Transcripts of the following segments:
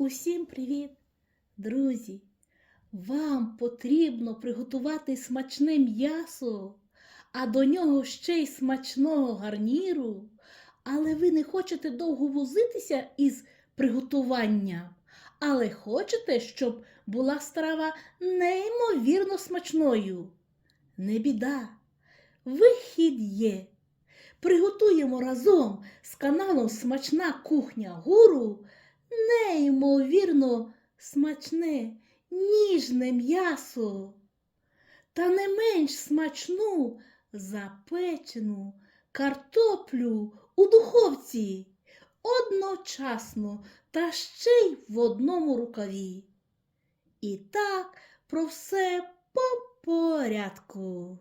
Усім привіт, друзі! Вам потрібно приготувати смачне м'ясо, а до нього ще й смачного гарніру. Але ви не хочете довго возитися із приготуванням, але хочете, щоб була страва неймовірно смачною. Не біда, вихід є. Приготуємо разом з каналом Смачна кухня гуру неймовірно смачне, ніжне м'ясо, та не менш смачну запечену картоплю у духовці одночасно та ще й в одному рукаві. І так про все по порядку.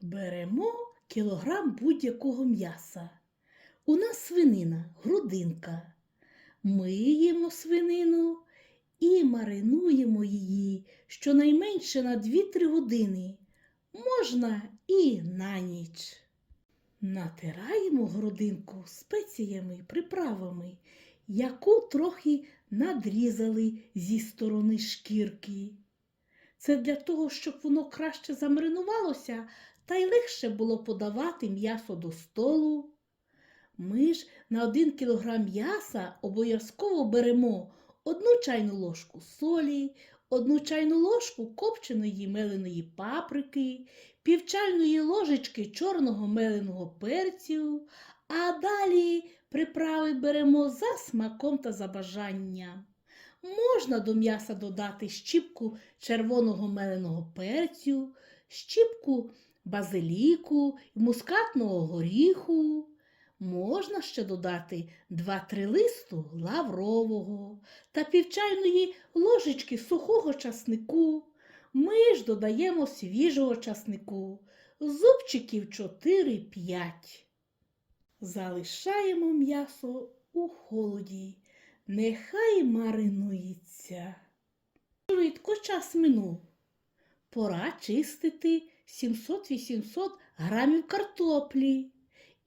Беремо кілограм будь-якого м'яса. У нас свинина, грудинка. Миємо свинину і маринуємо її щонайменше на 2-3 години. Можна і на ніч. Натираємо грудинку спеціями, приправами, яку трохи надрізали зі сторони шкірки. Це для того, щоб воно краще замаринувалося та й легше було подавати м'ясо до столу. Ми ж на 1 кг м'яса обов'язково беремо одну чайну ложку солі, одну чайну ложку копченої меленої паприки, пів чайної ложечки чорного меленого перцю, а далі приправи беремо за смаком та за бажанням. Можна до м'яса додати щіпку червоного меленого перцю, щіпку базиліку мускатного горіху. Можна ще додати 2-3 листу лаврового та півчайної ложечки сухого часнику. Ми ж додаємо свіжого часнику, зубчиків 4-5. Залишаємо м'ясо у холоді, нехай маринується. Швидко час минув. Пора чистити 700-800 грамів картоплі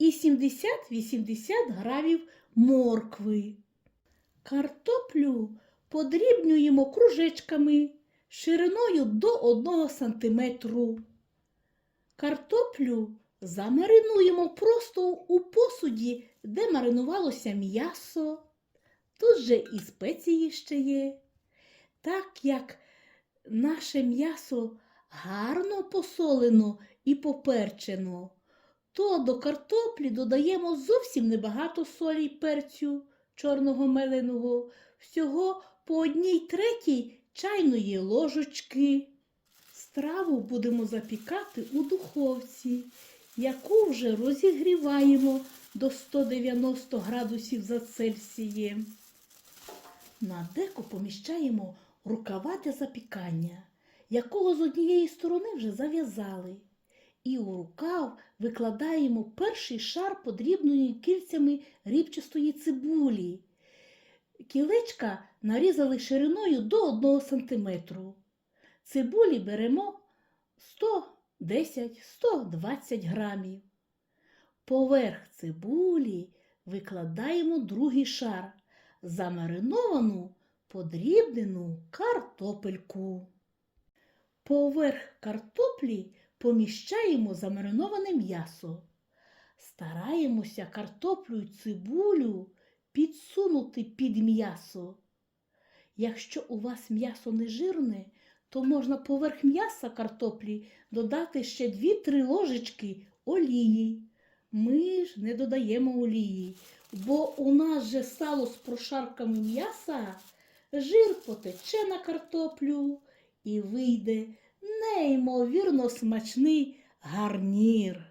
і 70-80 грамів моркви. Картоплю подрібнюємо кружечками шириною до 1 см. Картоплю замаринуємо просто у посуді, де маринувалося м'ясо. Тут же і спеції ще є. Так як наше м'ясо гарно посолено і поперчено, то до картоплі додаємо зовсім небагато солі й перцю чорного меленого, всього по одній третій чайної ложечки. Страву будемо запікати у духовці, яку вже розігріваємо до 190 градусів за Цельсієм. На деко поміщаємо рукава для запікання, якого з однієї сторони вже зав'язали. І у рукав викладаємо перший шар подрібної кільцями рібчастої цибулі. Кілечка нарізали шириною до 1 см. Цибулі беремо 110-120 грамів. Поверх цибулі викладаємо другий шар замариновану подрібнену картопельку. Поверх картоплі поміщаємо замариноване м'ясо. Стараємося картоплю й цибулю підсунути під м'ясо. Якщо у вас м'ясо не жирне, то можна поверх м'яса картоплі додати ще 2-3 ложечки олії. Ми ж не додаємо олії, бо у нас же сало з прошарками м'яса, жир потече на картоплю і вийде неймовірно смачний гарнір.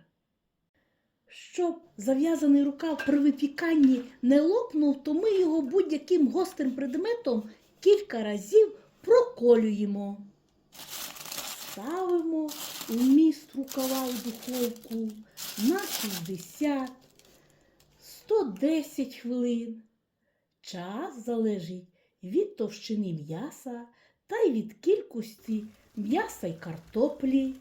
Щоб зав'язаний рукав при випіканні не лопнув, то ми його будь-яким гострим предметом кілька разів проколюємо. Ставимо вміст рукава у духовку на 60 110 хвилин. Час залежить від товщини м'яса та й від кількості м'яса й картоплі.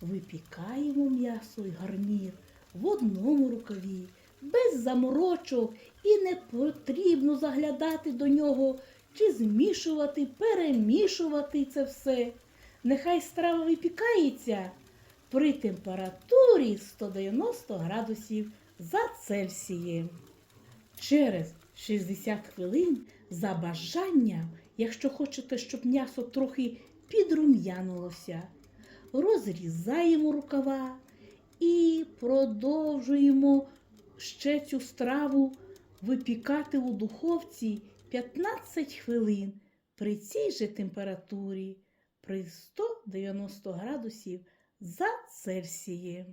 Випікаємо м'ясо й гарнір в одному рукаві, без заморочок і не потрібно заглядати до нього чи змішувати, перемішувати це все. Нехай страва випікається при температурі 190 градусів за Цельсієм. Через 60 хвилин за бажанням, якщо хочете, щоб м'ясо трохи підрум'янулося, розрізаємо рукава і продовжуємо ще цю страву випікати у духовці 15 хвилин при цій же температурі при 190 градусів за Цельсієм.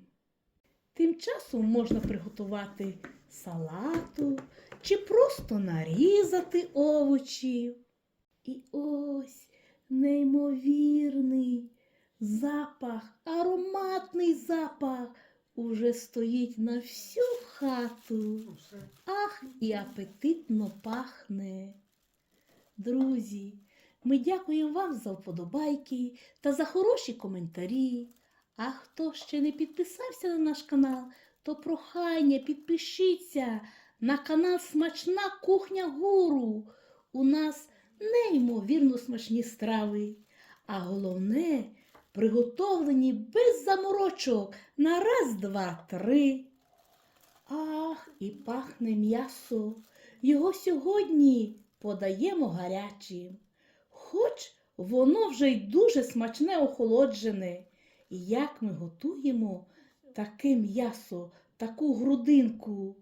Тим часом можна приготувати салату чи просто нарізати овочів. І ось неймовірний запах, ароматний запах уже стоїть на всю хату. Ах, і апетитно пахне. Друзі, ми дякуємо вам за вподобайки та за хороші коментарі. А хто ще не підписався на наш канал, то прохання підпишіться на канал Смачна кухня Гуру. У нас неймовірно смачні страви. А головне, приготовлені без заморочок на раз, два, три. Ах, і пахне м'ясо. Його сьогодні подаємо гарячим. Хоч воно вже й дуже смачне охолоджене. І як ми готуємо таке м'ясо, таку грудинку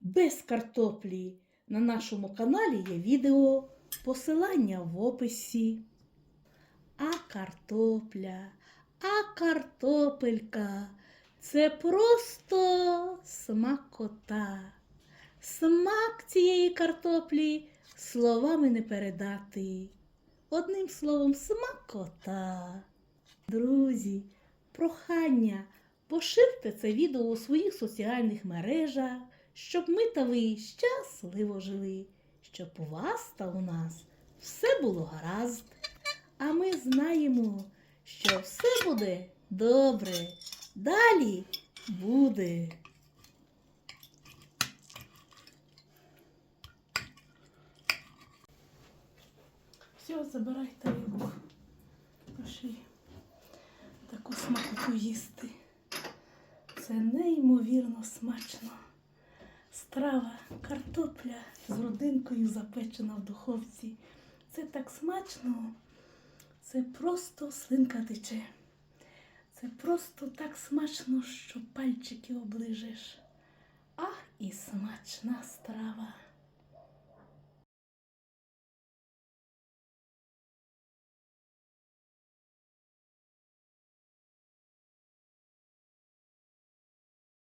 без картоплі. На нашому каналі є відео, посилання в описі. А картопля, а картопелька це просто смакота. Смак цієї картоплі словами не передати. Одним словом, смакота. Друзі, прохання, поширте це відео у своїх соціальних мережах, щоб ми та ви щасливо жили, щоб у вас та у нас все було гаразд. А ми знаємо, що все буде добре. Далі буде. Все, забирай тарілку. Пошли таку смакоту їсти. Це неймовірно смачно. Страва, картопля з родинкою запечена в духовці. Це так смачно. Це просто слинка тече. Це просто так смачно, що пальчики оближиш. Ах, і смачна страва.